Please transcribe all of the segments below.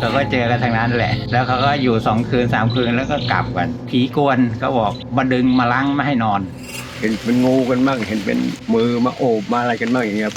เราก็เจอกันทางนั้นแหละ แล้วเขาก็อยู่สองคืนสามคืนแล้วก็กลับกัน ผีกวนเขาบอกมาดึงมาล้างไม่ให้นอน เห็นเป็นงูกันบ้างเห็นเป็นมือมาโอบมาอะไรกันบ้างอย่างเงี้ย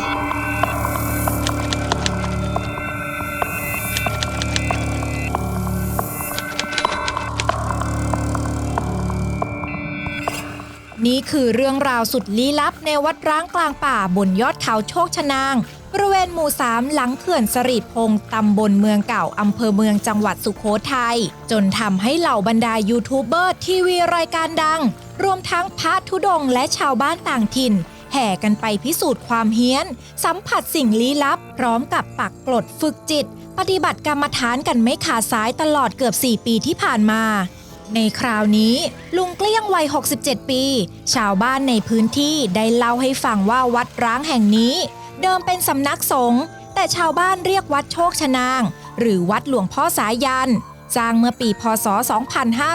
นี่คือเรื่องราวสุดลี้ลับในวัดร้างกลางป่าบนยอดเขาโชคชนาง บริเวณหมู่สามหลังเขื่อนสรีพงศ์ตำบลเมืองเก่าอำเภอเมืองจังหวัดสุโขทัยจนทำให้เหล่าบรรดายูทูบเบอร์ทีวีรายการดัง รวมทั้งพระธุดงและชาวบ้านต่างถิ่น แห่กันไปพิสูจน์ความเฮี้ยน สัมผัสสิ่งลี้ลับ พร้อมกับปักกลดฝึกจิต ปฏิบัติกรรมฐานกันไม่ขาดสายตลอดเกือบ 4 ปีที่ผ่านมา ในคราวนี้ลุงเกลี้ยงวัย 67 ปี ชาวบ้านในพื้นที่ได้เล่าให้ฟังว่าวัดร้างแห่งนี้ เดิมเป็นสำนักสงฆ์แต่ชาวบ้านเรียกวัดโชคชนาง หรือวัดหลวงพ่อสายันสร้างเมื่อปีพศ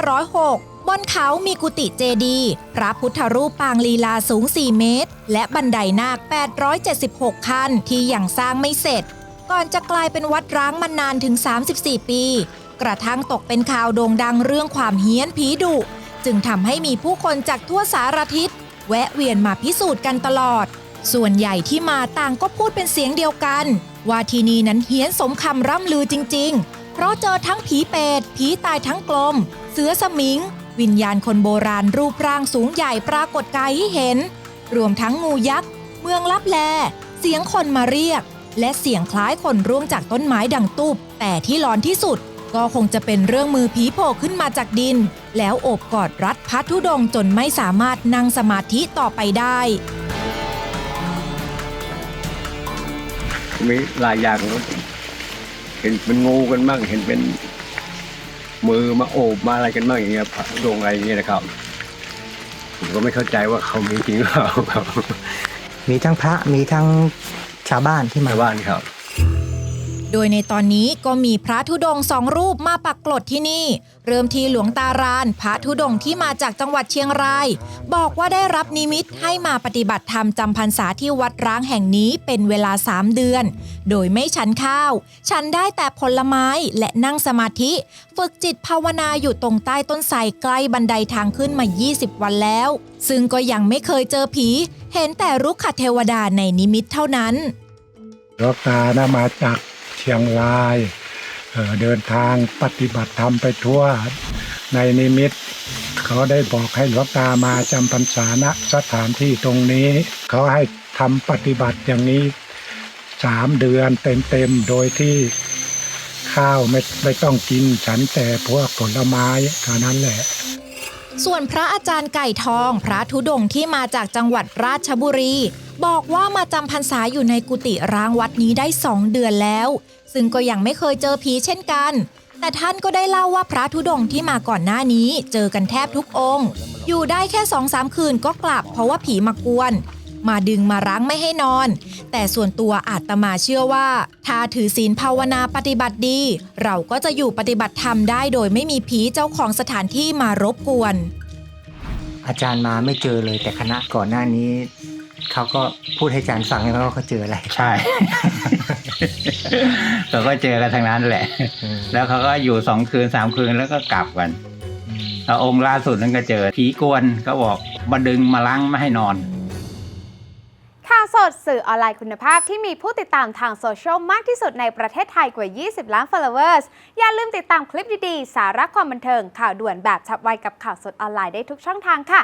2506 บนเขามีกุฏิเจดีย์พระพุทธรูปปางลีลาสูง 4 เมตร และบันไดนาค 876 ขั้นที่ยังสร้างไม่เสร็จ ก่อนจะกลายเป็นวัดร้างมานานถึง 34 ปี กระทั่งตกเป็นข่าวโด่งดังเรื่องความเฮี้ยนผีดุ จึงทำให้มีผู้คนจากทั่วสารทิศ แวะเวียนมาพิสูจน์กันตลอด ส่วนใหญ่ที่มาต่างก็พูดเป็นเสียงเดียวกัน ว่าที่นี่นั้นเฮี้ยนสมคำร่ำลือจริง ๆ เพราะเจอทั้งผีเปรตผีตายทั้งกลม เสือสมิง วิญญาณคนโบราณรูปร่างสูงใหญ่ปรากฏกายให้เห็น รวมทั้งงูยักษ์เมืองลับแล เสียงคนมาเรียก และเสียงคล้ายคนร่วงจากต้นไม้ดังตุบแต่ที่หลอนที่สุด ก็คงจะเป็นเรื่องมือผีโผล่ขึ้นมาจากดิน แล้วโอบกอดรัดพัทธุดงค์จนไม่สามารถนั่งสมาธิต่อไปได้มีหลายอย่างครับเห็นเป็นงูกันบ้างเห็นเป็น มือมาโอบมาอะไรกันบ้างอย่างเงี้ยครับดวงอะไรอย่างเงี้ยนะครับผมก็ไม่เข้าใจว่าเขามีจริงหรือเปล่าครับมีทั้งพระมีทั้งชาวบ้านที่มาชาวบ้านครับ โดยในตอนนี้ก็มีพระธุดงสองรูปมาปักกลดที่นี่ เริ่มที่หลวงตาราน พระธุดงที่มาจากจังหวัดเชียงราย บอกว่าได้รับนิมิตให้มาปฏิบัติธรรมจำพรรษาที่วัดร้างแห่งนี้เป็นเวลา 3 เดือน โดยไม่ฉันข้าว ฉันได้แต่ผลไม้และนั่งสมาธิ ฝึกจิตภาวนาอยู่ตรงใต้ต้นไทรใกล้บันไดทางขึ้นมา 20 วันแล้ว ซึ่งก็ยังไม่เคยเจอผี เห็นแต่รุกขเทวดาในนิมิตเท่านั้นหลวงตานะมาจาก ชียงรายเอ่เดินทางปฏิบัติธรรมไปทั่วในนิมิตเขาได้บอกให้หลวงตามาจำพรรษาณสถานที่ตรงนี้ เขาให้ทำปฏิบัติอย่างนี้สามเดือนเต็มๆโดยที่ข้าวไม่ไม่ต้องกินฉันแต่พวกผลไม้เท่านั้นแหละ ส่วนพระอาจารย์ไก่ทอง พระธุดงค์ที่มาจากจังหวัดราชบุรี บอกว่ามาจำพรรษาอยู่ในกุฏิร้างวัดนี้ได้สองเดือนแล้ว ซึ่งก็ยังไม่เคยเจอผีเช่นกัน แต่ท่านก็ได้เล่าว่าพระธุดงค์ที่มาก่อนหน้านี้ เจอกันแทบทุกองค์ อยู่ได้แค่สองสามคืนก็กลับ เพราะว่าผีมากวน มาดึงมารั้งไม่ให้นอน แต่ส่วนตัวอาตมาเชื่อว่า ถ้าถือศีลภาวนาปฏิบัติดี เราก็จะอยู่ปฏิบัติธรรมได้โดยไม่มีผีเจ้าของสถานที่มารบกวน อาจารย์มาไม่เจอเลยแต่คณะก่อนหน้านี้ เขาก็พูดให้อาจารย์ฟังแล้วว่าเขาเจออะไร ใช่ เราก็เจอกันทางนั้นแหละ อืมแล้วเขาก็อยู่สองคืนสามคืนแล้วก็กลับกันอืมแล้วองค์ล่าสุดนั้นก็เจอผีกวนก็บอกมาดึงมาล้างไม่ให้นอน ข่าวสดสื่อออนไลน์คุณภาพที่มีผู้ติดตามทางโซเชียลมากที่สุดในประเทศไทยกว่า 20 ล้าน followers อย่าลืมติดตามคลิปดี ๆ สาระความบันเทิงข่าวด่วนแบบฉับไวกับข่าวสดออนไลน์ได้ทุกช่องทางค่ะ